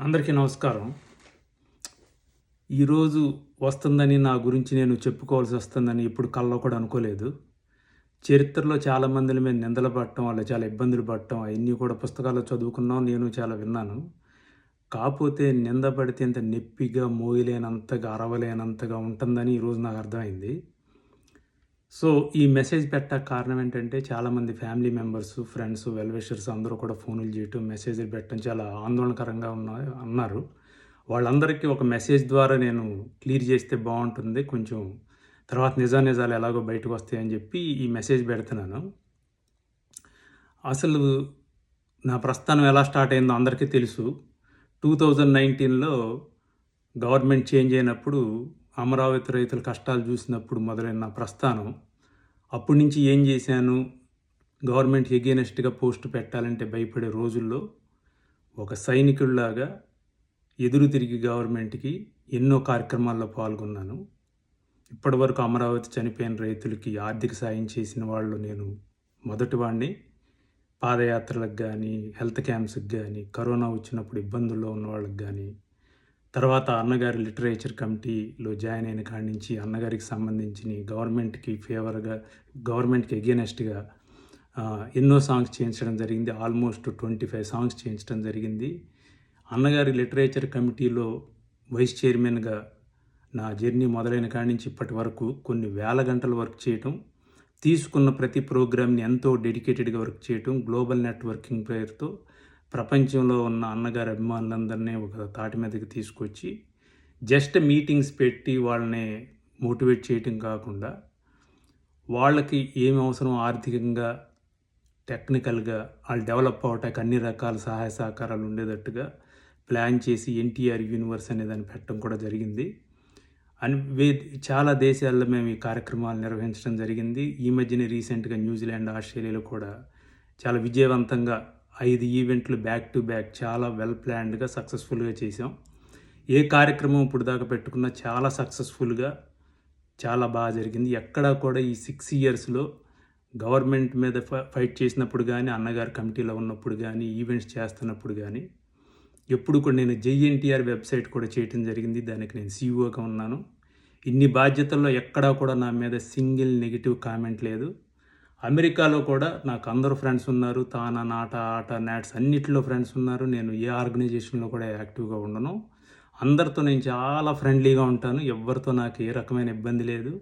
అందరికీ నమస్కారం. ఈరోజు వస్తుందని నా గురించి నేను చెప్పుకోవాల్సి వస్తుందని ఇప్పుడు కల్లో కూడా అనుకోలేదు. చరిత్రలో చాలామందిని మేము నిందలు పడటం వాళ్ళు చాలా ఇబ్బందులు పడటం అవన్నీ కూడా పుస్తకాల్లో చదువుకున్నాం నేను చాలా విన్నాను. కాకపోతే నింద పడితే ఇంత నొప్పిగా మోయలేనంతగా అరవలేనంతగా ఉంటుందని ఈరోజు నాకు అర్థమైంది. సో ఈ మెసేజ్ పెట్ట కారణం ఏంటంటే చాలామంది ఫ్యామిలీ మెంబర్స్ ఫ్రెండ్స్ వెల్విషర్స్ అందరూ కూడా ఫోన్లు చేయటం మెసేజ్లు పెట్టడం చాలా ఆందోళనకరంగా ఉన్న అన్నారు. వాళ్ళందరికీ ఒక మెసేజ్ ద్వారా నేను క్లియర్ చేస్తే బాగుంటుంది. కొంచెం తర్వాత నిజా నిజాలు ఎలాగో బయటకు వస్తాయని చెప్పి ఈ మెసేజ్ పెడుతున్నాను. అసలు నా ప్రస్థానం ఎలా స్టార్ట్ అయిందో అందరికీ తెలుసు. టూ థౌజండ్ నైన్టీన్లో గవర్నమెంట్ చేంజ్ అయినప్పుడు అమరావతి రైతుల కష్టాలు చూసినప్పుడు మొదలైన నా ప్రస్థానం. అప్పటి నుంచి ఏం చేశాను? గవర్నమెంట్ ఎగేనెస్ట్గా పోస్ట్ పెట్టాలంటే భయపడే రోజుల్లో ఒక సైనికుల్లాగా ఎదురు తిరిగి గవర్నమెంట్కి ఎన్నో కార్యక్రమాల్లో పాల్గొన్నాను. ఇప్పటివరకు అమరావతి చనిపోయిన రైతులకి ఆర్థిక సాయం చేసిన వాళ్ళు నేను మొదటి వాడిని పాదయాత్రలకు కానీ హెల్త్ క్యాంప్స్కి కానీ కరోనా వచ్చినప్పుడు ఇబ్బందుల్లో ఉన్న వాళ్ళకి కానీ తర్వాత అన్నగారి లిటరేచర్ కమిటీలో జాయిన్ అయిన కాడి నుంచి అన్నగారికి సంబంధించిన గవర్నమెంట్కి ఫేవర్గా గవర్నమెంట్కి ఎగెనెస్ట్గా ఎన్నో సాంగ్స్ చేయించడం జరిగింది. ఆల్మోస్ట్ ట్వంటీ ఫైవ్ సాంగ్స్ చేయించడం జరిగింది. అన్నగారి లిటరేచర్ కమిటీలో వైస్ చైర్మన్గా నా జర్నీ మొదలైన కాడి నుంచి ఇప్పటి వరకు కొన్ని వేల గంటలు వర్క్ చేయటం తీసుకున్న ప్రతి ప్రోగ్రామ్ని ఎంతో డెడికేటెడ్గా వర్క్ చేయటం గ్లోబల్ నెట్వర్కింగ్ పేరుతో ప్రపంచంలో ఉన్న అన్నగారి అభిమానులందరినీ ఒక తాటి మీదకి తీసుకొచ్చి జస్ట్ మీటింగ్స్ పెట్టి వాళ్ళని మోటివేట్ చేయటం కాకుండా వాళ్ళకి ఏమి అవసరం ఆర్థికంగా టెక్నికల్గా వాళ్ళు డెవలప్ అవటానికి అన్ని రకాల సహాయ సహకారాలు ఉండేటట్టుగా ప్లాన్ చేసి ఎన్టీఆర్ యూనివర్స్ అనే దాన్ని పెట్టడం కూడా జరిగింది. అని వే చాలా దేశాల్లో మేము ఈ కార్యక్రమాలు నిర్వహించడం జరిగింది. ఈ మధ్యనే రీసెంట్గా న్యూజిలాండ్ ఆస్ట్రేలియాలో కూడా చాలా విజయవంతంగా ఐదు ఈవెంట్లు బ్యాక్ టు బ్యాక్ చాలా వెల్ ప్లాన్డ్గా సక్సెస్ఫుల్గా చేసాం ఏ కార్యక్రమం ఇప్పుడు దాకా పెట్టుకున్నా చాలా సక్సెస్ఫుల్గా చాలా బాగా జరిగింది. ఎక్కడా కూడా ఈ సిక్స్ ఇయర్స్లో గవర్నమెంట్ మీద ఫైట్ చేసినప్పుడు కానీ అన్నగారి కమిటీలో ఉన్నప్పుడు కానీ ఈవెంట్స్ చేస్తున్నప్పుడు కానీ ఎప్పుడు కూడా నేను జేఎన్టీఆర్ వెబ్సైట్ కూడా చేయటం జరిగింది. దానికి నేను సీఈఓగా ఉన్నాను. ఇన్ని బాధ్యతల్లో ఎక్కడా కూడా నా మీద సింగిల్ నెగిటివ్ కామెంట్ లేదు. అమెరికాలో కూడా నాకు అందరూ ఫ్రెండ్స్ ఉన్నారు. తానా నాట ఆట నాట్స్ అన్నిటిలో ఫ్రెండ్స్ ఉన్నారు. నేను ఏ ఆర్గనైజేషన్లో కూడా యాక్టివ్గా ఉండను. అందరితో నేను చాలా ఫ్రెండ్లీగా ఉంటాను. ఎవరితో నాకు ఏ రకమైన ఇబ్బంది లేదు.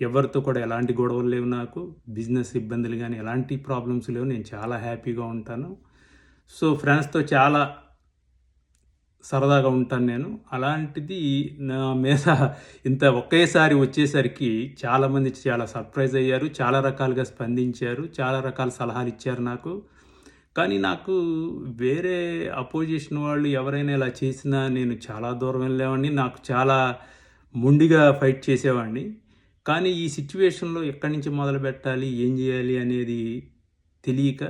ఎవరితో కూడా ఎలాంటి గొడవలు లేవు నాకు. బిజినెస్ ఇబ్బందులు కానీ ఎలాంటి ప్రాబ్లమ్స్ లేవు. నేను చాలా హ్యాపీగా ఉంటాను. సో ఫ్రెండ్స్తో చాలా సరదాగా ఉంటాను నేను. అలాంటిది నా మీద ఇంత ఒకేసారి వచ్చేసరికి చాలామంది చాలా సర్ప్రైజ్ అయ్యారు. చాలా రకాలుగా స్పందించారు. చాలా రకాల సలహాలు ఇచ్చారు నాకు. కానీ నాకు వేరే అపోజిషన్ వాళ్ళు ఎవరైనా ఇలా చేసినా నేను చాలా దూరం వెళ్ళేవాడిని. నాకు చాలా ముండిగా ఫైట్ చేసేవాడిని. కానీ ఈ సిచ్యువేషన్లో ఎక్కడి నుంచి మొదలు పెట్టాలి? ఏం చేయాలి అనేది తెలియక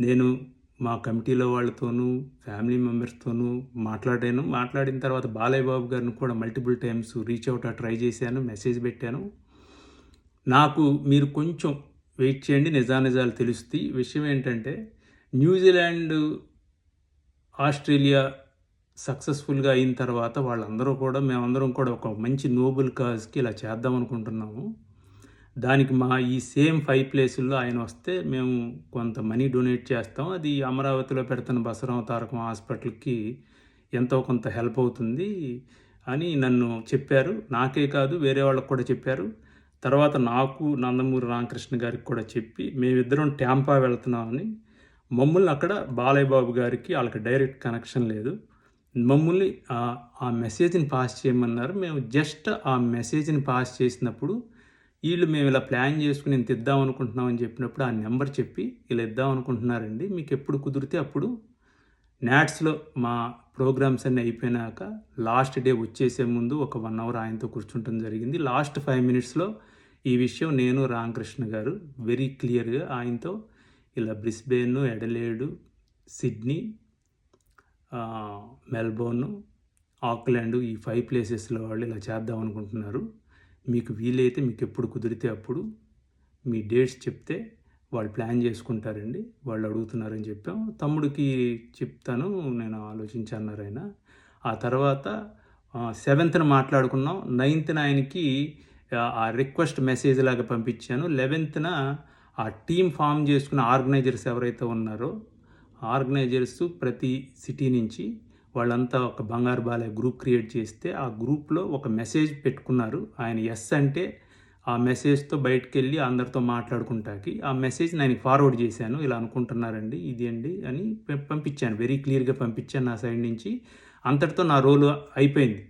నేను మా కమిటీలో వాళ్ళతోనూ ఫ్యామిలీ మెంబర్స్తోనూ మాట్లాడాను. మాట్లాడిన తర్వాత బాలయ్య బాబు గారిని కూడా multiple times reach out try చేశాను మెసేజ్ పెట్టాను. నాకు మీరు కొంచెం వెయిట్ చేయండి నిజానిజాలు తెలుస్తాయి. విషయం ఏంటంటే న్యూజిలాండ్ ఆస్ట్రేలియా సక్సెస్ఫుల్గా అయిన తర్వాత వాళ్ళందరూ కూడా మేమందరం కూడా ఒక మంచి నోబుల్ కాజ్కి ఇలా చేద్దాం అనుకుంటున్నాము. దానికి మా ఈ సేమ్ ఫైవ్ ప్లేసుల్లో ఆయన వస్తే మేము కొంత మనీ డొనేట్ చేస్తాం. అది అమరావతిలో పెడుతున్న బసరావు తారకం హాస్పిటల్కి ఎంతో కొంత హెల్ప్ అవుతుంది అని నన్ను చెప్పారు. నాకే కాదు వేరే వాళ్ళకు కూడా చెప్పారు. తర్వాత నాకు నందమూరి రామకృష్ణ గారికి కూడా చెప్పి మేమిద్దరం ట్యాంపా వెళ్తున్నామని మమ్మల్ని అక్కడ బాలయ్య బాబు గారికి వాళ్ళకి డైరెక్ట్ కనెక్షన్ లేదు. మమ్మల్ని ఆ మెసేజ్ని పాస్ చేయమన్నారు. మేము జస్ట్ ఆ మెసేజ్ని పాస్ చేసినప్పుడు వీళ్ళు మేము ఇలా ప్లాన్ చేసుకుని ఇంత ఇద్దాం అనుకుంటున్నామని చెప్పినప్పుడు ఆ నెంబర్ చెప్పి ఇలా ఇద్దాం అనుకుంటున్నారండి. మీకు ఎప్పుడు కుదిరితే అప్పుడు నాట్స్లో మా ప్రోగ్రామ్స్ అన్నీ అయిపోయినాక లాస్ట్ డే వచ్చేసే ముందు ఒక వన్ అవర్ ఆయనతో కూర్చుంటం జరిగింది. లాస్ట్ ఫైవ్ మినిట్స్లో ఈ విషయం నేను రామకృష్ణ గారు వెరీ క్లియర్గా ఆయనతో ఇలా Brisbane Adelaide Sydney Melbourne Auckland ఈ ఫైవ్ ప్లేసెస్లో వాళ్ళు ఇలా చేద్దాం అనుకుంటున్నారు. మీకు వీలైతే మీకు ఎప్పుడు కుదిరితే అప్పుడు మీ డేట్స్ చెప్తే వాళ్ళు ప్లాన్ చేసుకుంటారండి. వాళ్ళు అడుగుతున్నారని చెప్పాం. తమ్ముడికి చెప్తాను నేను ఆలోచించి అన్నారు ఆయన. ఆ తర్వాత సెవెంత్న మాట్లాడుకున్నాం. నైన్త్న ఆయనకి ఆ, ఆ రిక్వెస్ట్ మెసేజ్ లాగా పంపించాను. లెవెన్త్న ఆ టీం ఫామ్ చేసుకున్న ఆర్గనైజర్స్ ఎవరైతే ఉన్నారో ఆర్గనైజర్స్ ప్రతి సిటీ నుంచి వాళ్ళంతా ఒక బంగారు బాలయ్య గ్రూప్ క్రియేట్ చేస్తే ఆ గ్రూప్లో ఒక మెసేజ్ పెట్టుకున్నారు. ఆయన ఎస్ అంటే ఆ మెసేజ్తో బయటకు వెళ్ళి అందరితో మాట్లాడుకుంటాకి. ఆ మెసేజ్ నేను ఫార్వర్డ్ చేశాను. ఇలా అనుకుంటున్నారండి ఇది అండి అని పంపించాను. వెరీ క్లియర్గా పంపించాను నా సైడ్ నుంచి. అంతటితో నా రోల్ అయిపోయింది.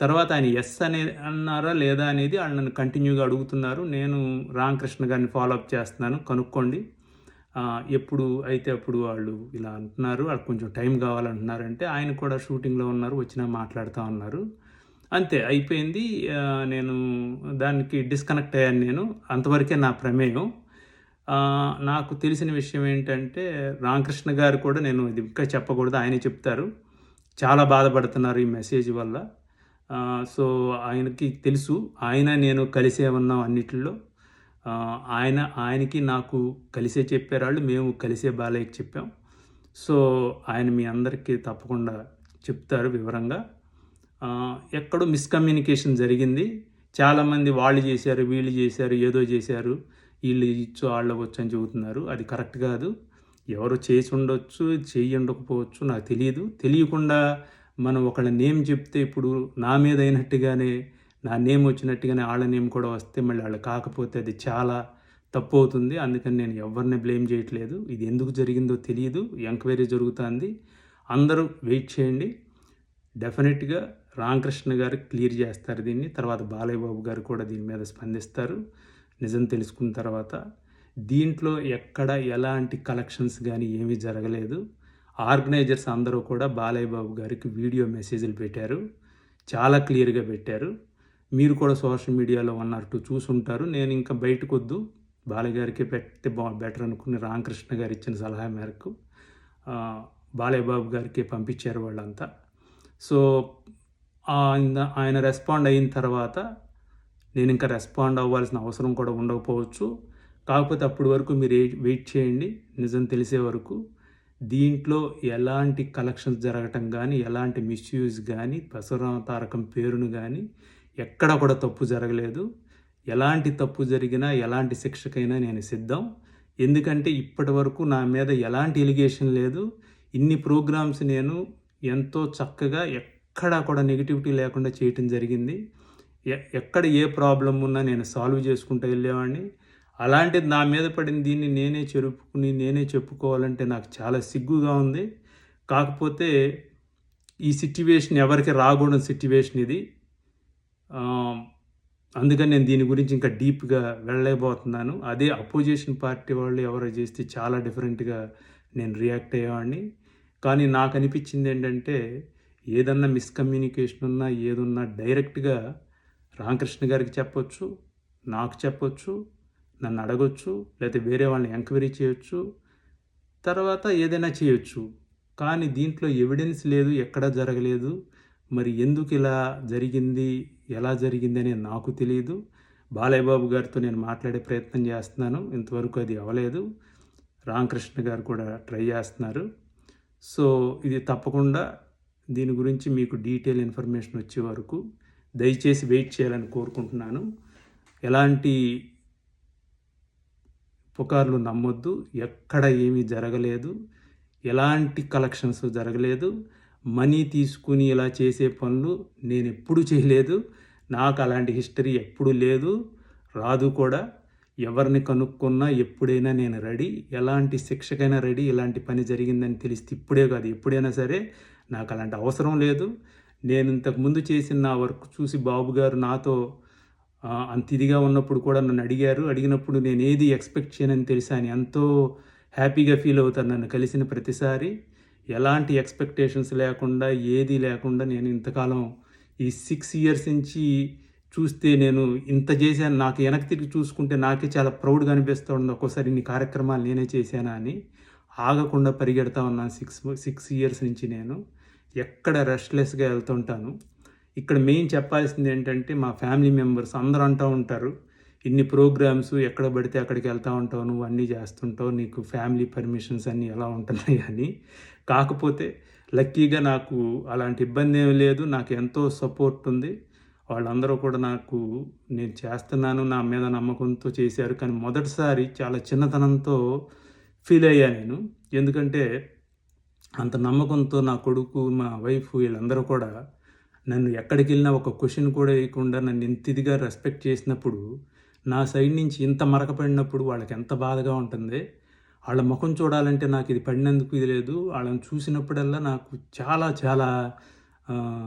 తర్వాత ఆయన ఎస్ అనే అన్నారా లేదా అనేది వాళ్ళు నన్ను కంటిన్యూగా అడుగుతున్నారు. నేను రామకృష్ణ గారిని ఫాలో అప్ చేస్తున్నాను. కనుక్కోండి. ఎప్పుడు అయితే అప్పుడు వాళ్ళు ఇలా అంటున్నారు వాళ్ళకి కొంచెం టైం కావాలంటున్నారంటే ఆయన కూడా షూటింగ్లో ఉన్నారు వచ్చినా మాట్లాడుతూ ఉన్నారు. అంతే అయిపోయింది. నేను దానికి డిస్కనెక్ట్ అయ్యాను నేను. అంతవరకే నా ప్రమేయం. నాకు తెలిసిన విషయం ఏంటంటే రామకృష్ణ గారు కూడా నేను ఇది ఇంకా చెప్పకూడదు ఆయనే చెప్తారు. చాలా బాధపడుతున్నారు ఈ మెసేజ్ వల్ల. సో ఆయనకి తెలుసు ఆయన నేను కలిసే ఉన్నాం అన్నిటిలో. ఆయన ఆయనకి నాకు కలిసే చెప్పారు మేము కలిసే బాలయ్యకి చెప్పాం. సో ఆయన మీ అందరికీ తప్పకుండా చెప్తారు వివరంగా. ఎక్కడో మిస్కమ్యూనికేషన్ జరిగింది. చాలామంది వాళ్ళు చేశారు వీళ్ళు చేశారు ఏదో చేశారు. వీళ్ళు ఇచ్చు వాళ్ళు వచ్చు అని చెబుతున్నారు. అది కరెక్ట్ కాదు. ఎవరు చేసి ఉండొచ్చు చేయి ఉండకపోవచ్చు నాకు తెలియదు. తెలియకుండా మనం ఒకళ్ళ నేమ్ చెప్తే ఇప్పుడు నా మీద అయినట్టుగానే నా నేమ్ వచ్చినట్టుగానే వాళ్ళ నేమ్ కూడా వస్తే మళ్ళీ వాళ్ళు కాకపోతే అది చాలా తప్పు అవుతుంది. అందుకని నేను ఎవరిని బ్లేమ్ చేయట్లేదు. ఇది ఎందుకు జరిగిందో తెలియదు. ఎంక్వైరీ జరుగుతుంది. అందరూ వెయిట్ చేయండి. డెఫినెట్గా రామకృష్ణ గారు క్లియర్ చేస్తారు దీన్ని. తర్వాత బాలయ్య బాబు గారు కూడా దీని మీద స్పందిస్తారు. నిజం తెలుసుకున్న తర్వాత దీంట్లో ఎక్కడ ఎలాంటి కలెక్షన్స్ కానీ ఏమీ జరగలేదు. ఆర్గనైజర్స్ అందరూ కూడా బాలయ్య బాబు గారికి వీడియో మెసేజ్లు పెట్టారు. చాలా క్లియర్గా పెట్టారు. మీరు కూడా సోషల్ మీడియాలో వన్ ఆర్ టూ చూసుంటారు. నేను ఇంకా బయటకు వద్దు బాలయ్య గారికి పెడితే బా బెటర్ అనుకుని రామకృష్ణ గారు ఇచ్చిన సలహా మేరకు బాలయ్య బాబు గారికి పంపించారు వాళ్ళంతా. సో ఆయన ఆయన రెస్పాండ్ అయిన తర్వాత నేను ఇంకా రెస్పాండ్ అవ్వాల్సిన అవసరం కూడా ఉండకపోవచ్చు. కాకపోతే అప్పటి వరకు మీరు వెయిట్ చేయండి. నిజం తెలిసే వరకు దీంట్లో ఎలాంటి కలెక్షన్స్ జరగటం కానీ ఎలాంటి మిస్యూజ్ కానీ పరశురామ తారకం పేరును కానీ ఎక్కడ కూడా తప్పు జరగలేదు. ఎలాంటి తప్పు జరిగినా ఎలాంటి శిక్షకైనా నేను సిద్ధం. ఎందుకంటే ఇప్పటి వరకు నా మీద ఎలాంటి ఎలిగేషన్ లేదు. ఇన్ని ప్రోగ్రామ్స్ నేను ఎంతో చక్కగా ఎక్కడా కూడా నెగిటివిటీ లేకుండా చేయటం జరిగింది. ఎ- ఎక్కడ ఏ ప్రాబ్లం ఉన్నా నేను సాల్వ్ చేసుకుంటూ వెళ్ళేవాడిని. అలాంటిది నా మీద పడిన దీన్ని నేనే చెరుపుకుని నేనే చెప్పుకోవాలంటే నాకు చాలా సిగ్గుగా ఉంది. కాకపోతే ఈ సిట్యువేషన్ ఎవరికి రాకూడని సిట్యువేషన్ ఇది. అందుకని నేను దీని గురించి ఇంకా డీప్గా వెళ్ళలేకపోతున్నాను. అదే అపోజిషన్ పార్టీ వాళ్ళు ఎవరో చేస్తే చాలా డిఫరెంట్గా నేను రియాక్ట్ అయ్యేవాడిని. కానీ నాకు అనిపించింది ఏంటంటే ఏదన్నా మిస్కమ్యూనికేషన్ ఉన్నా ఏదున్నా డైరెక్ట్గా రామకృష్ణ గారికి చెప్పొచ్చు నాకు చెప్పొచ్చు నన్ను అడగొచ్చు లేకపోతే వేరే వాళ్ళని ఎంక్వైరీ చేయొచ్చు తర్వాత ఏదైనా చేయొచ్చు. కానీ దీంట్లో ఎవిడెన్స్ లేదు ఎక్కడా జరగలేదు. మరి ఎందుకు ఇలా జరిగింది? ఎలా జరిగిందని నాకు తెలియదు. బాలయ్యబాబు గారితో నేను మాట్లాడే ప్రయత్నం చేస్తున్నాను. ఇంతవరకు అది అవ్వలేదు. రామకృష్ణ గారు కూడా ట్రై చేస్తున్నారు. సో ఇది తప్పకుండా దీని గురించి మీకు డీటెయిల్ ఇన్ఫర్మేషన్ వచ్చే వరకు దయచేసి వెయిట్ చేయాలని కోరుకుంటున్నాను. ఎలాంటి పుకార్లు నమ్మొద్దు. ఎక్కడ ఏమీ జరగలేదు. ఎలాంటి కలెక్షన్స్ జరగలేదు. మనీ తీసుకుని ఇలా చేసే పనులు నేను ఎప్పుడు చేయలేదు. నాకు అలాంటి హిస్టరీ ఎప్పుడు లేదు. రాదు కూడా. ఎవరిని కనుక్కున్నా ఎప్పుడైనా నేను రెడీ. ఎలాంటి శిక్షకైనా రెడీ. ఇలాంటి పని జరిగిందని తెలిస్తే ఇప్పుడే కాదు. ఎప్పుడైనా సరే నాకు అలాంటి అవసరం లేదు. నేను ఇంతకుముందు చేసిన నా వర్క్ చూసి బాబు గారు నాతో అంత ఇదిగా ఉన్నప్పుడు కూడా నన్ను అడిగారు. అడిగినప్పుడు నేను ఏది ఎక్స్పెక్ట్ చేయనని తెలిసాను ఎంతో హ్యాపీగా ఫీల్ అవుతాను నన్ను కలిసిన ప్రతిసారి. ఎలాంటి ఎక్స్పెక్టేషన్స్ లేకుండా ఏది లేకుండా నేను ఇంతకాలం ఈ సిక్స్ ఇయర్స్ నుంచి చూస్తే నేను ఇంత చేశాను. నాకు వెనక్కి తిరిగి చూసుకుంటే నాకే చాలా ప్రౌడ్గా అనిపిస్తూ ఉంది. ఒక్కోసారి ఇన్ని కార్యక్రమాలు నేనే చేశానా అని ఆగకుండా పరిగెడతా ఉన్నాను సిక్స్ సిక్స్ ఇయర్స్ నుంచి నేను. ఎక్కడ రెస్ట్లెస్గా వెళ్తుంటాను ఇక్కడ మెయిన్ చెప్పాల్సింది ఏంటంటే మా ఫ్యామిలీ మెంబర్స్ అందరూ అంటూ ఉంటారు. ఇన్ని ప్రోగ్రామ్స్ ఎక్కడ పడితే అక్కడికి వెళ్తూ ఉంటావు నువ్వు అన్నీ చేస్తుంటావు నీకు ఫ్యామిలీ పర్మిషన్స్ అన్నీ ఎలా ఉంటున్నాయి అని. కాకపోతే లక్కీగా నాకు అలాంటి ఇబ్బంది ఏమి లేదు. నాకు ఎంతో సపోర్ట్ ఉంది. వాళ్ళందరూ కూడా నాకు నేను చేస్తున్నాను నా మీద నమ్మకంతో చేశారు. కానీ మొదటిసారి చాలా చిన్నతనంతో ఫీల్ అయ్యా నేను. ఎందుకంటే అంత నమ్మకంతో నా కొడుకు మా వైఫ్ వీళ్ళందరూ కూడా నన్ను ఎక్కడికి వెళ్ళినా ఒక క్వశ్చన్ కూడా వేయకుండా నన్ను ఇంత ఇదిగా రెస్పెక్ట్ చేసినప్పుడు నా సైడ్ నుంచి ఇంత మరకపడినప్పుడు వాళ్ళకి ఎంత బాధగా ఉంటుంది. వాళ్ళ ముఖం చూడాలంటే నాకు ఇది పడినందుకు ఇది లేదు. వాళ్ళని చూసినప్పుడల్లా నాకు చాలా చాలా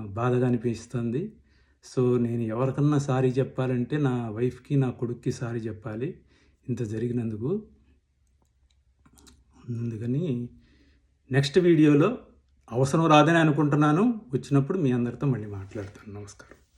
బాధగా అనిపిస్తుంది. సో నేను ఎవరికన్నా సారీ చెప్పాలంటే నా వైఫ్కి నా కొడుక్కి సారీ చెప్పాలి. ఇంత జరిగినందుకు. అందుకని నెక్స్ట్ వీడియోలో అవసరం రాదని అనుకుంటున్నాను. వచ్చినప్పుడు మీ అందరితో మళ్ళీ మాట్లాడతాను. నమస్కారం.